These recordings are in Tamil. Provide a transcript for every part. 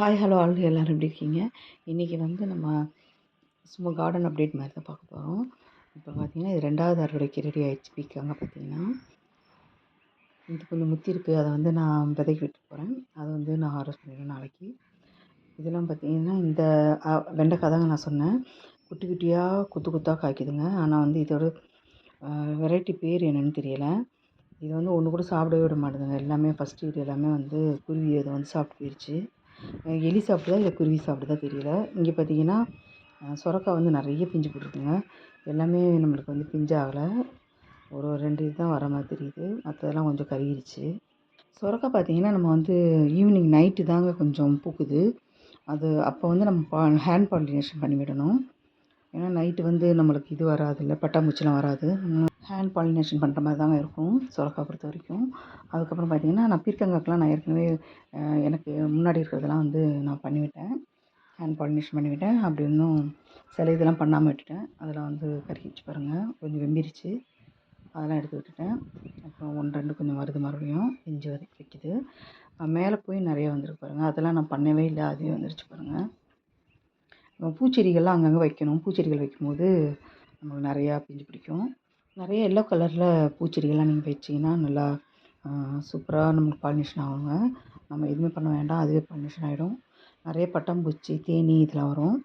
ஹாய் ஹலோ ஆல் எல்லோரும் எப்படி இருக்கீங்க? இன்றைக்கி வந்து நம்ம சும்மா கார்டன் அப்டேட் மாதிரி தான் பார்க்க போகிறோம் இப்போ பார்த்தீங்கன்னா இது ரெண்டாவது அறுவடைக்கு ரெடி ஆகிடுச்சு பீக்காங்க பார்த்தீங்கன்னா. இது கொஞ்சம் முத்தி இருக்குது அதை வந்து நான் விதைக்கி விட்டு போகிறேன் அதை வந்து நான் ஹார்வெஸ்ட் பண்ணிடுவேன் நாளைக்கு. இதெல்லாம் பார்த்தீங்கன்னா இந்த வெண்டைக்காய் தாங்க நான் சொன்னேன். குட்டி குட்டியாக குத்து குத்தாக காய்க்குதுங்க. ஆனால் வந்து இதோட வெரைட்டி பேர் என்னென்னு தெரியலை. இது வந்து ஒன்று கூட சாப்பிடவே விட மாட்டேதுங்க. எல்லாமே ஃபஸ்ட்டு இது எல்லாமே வந்து குருவி அதை வந்து சாப்பிட்டு போயிடுச்சு எலி சாப்பிடுதா இல்லை குருவி சாப்பிடுதா தெரியல. இங்கே பார்த்தீங்கன்னா சுரக்கா வந்து நிறைய பிஞ்சு போட்டிருக்குங்க. எல்லாமே நம்மளுக்கு வந்து பிஞ்சாகலை ஒரு ரெண்டு இது தான் வர மாதிரி தெரியுது. மற்றதெல்லாம் கொஞ்சம் கருகிருச்சு. சுரக்கா பார்த்திங்கன்னா நம்ம வந்து ஈவினிங் நைட்டு தாங்க கொஞ்சம் பூக்குது. அது அப்போ வந்து நம்ம பா ஹேண்ட் பாலினேஷன் பண்ணிவிடணும். ஏன்னா நைட்டு வந்து நம்மளுக்கு இது வராது இல்லை பட்டாம்பூச்சிலாம் வராது. ஹேண்ட் பாலினேஷன் பண்ணுற மாதிரி தாங்க இருக்கும் சுரக்கா பொறுத்த வரைக்கும். அதுக்கப்புறம் பார்த்திங்கன்னா நான் பீர்க்கங்காக்கெலாம் நான் ஏற்கனவே எனக்கு முன்னாடி இருக்கிறதெல்லாம் வந்து நான் பண்ணிவிட்டேன். ஹேண்ட் பாலினேஷன் பண்ணிவிட்டேன். அப்படி இன்னும் சில இதெல்லாம் பண்ணாமல் விட்டுட்டேன். அதெல்லாம் வந்து கருகிச்சு பாருங்கள் கொஞ்சம் வெம்பிரிச்சு அதெல்லாம் எடுத்து விட்டுட்டேன். அப்புறம் ஒன்று ரெண்டு கொஞ்சம் வருது மறுபடியும். இஞ்சி வதக்கி வைக்கிது. மேலே போய் நிறைய வந்துருக்கு பாருங்கள் அதெல்லாம் நான் பண்ணவே இல்லை. அதுவே வந்துருச்சு பாருங்கள் பூச்செடிகள்லாம் அங்கங்கே வைக்கணும். பூச்செடிகள் வைக்கும்போது நமக்கு நிறையா பிஞ்சு பிடிக்கும். நிறைய எல்லோ கலரில் பூச்செடிகள்லாம் நீங்கள் வச்சிங்கன்னா நல்லா சூப்பராக நமக்கு பாலினேஷன் ஆகுங்க. நம்ம எதுவுமே பண்ண வேண்டாம். அதுவே பாலினேஷன் ஆகிடும் நிறைய பட்டாம்பூச்சி தேனி இதெல்லாம் வரும்.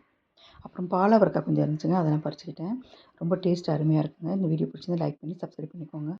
அப்புறம் பாலாவரக்காய் கொஞ்சம் இருந்துச்சுங்க அதெல்லாம் பறிச்சுக்கிட்டேன். ரொம்ப டேஸ்ட் அருமையாக இருக்குங்க. இந்த வீடியோ பிடிச்சிருந்தா லைக் பண்ணி சப்ஸ்கிரைப் பண்ணிக்கோங்க.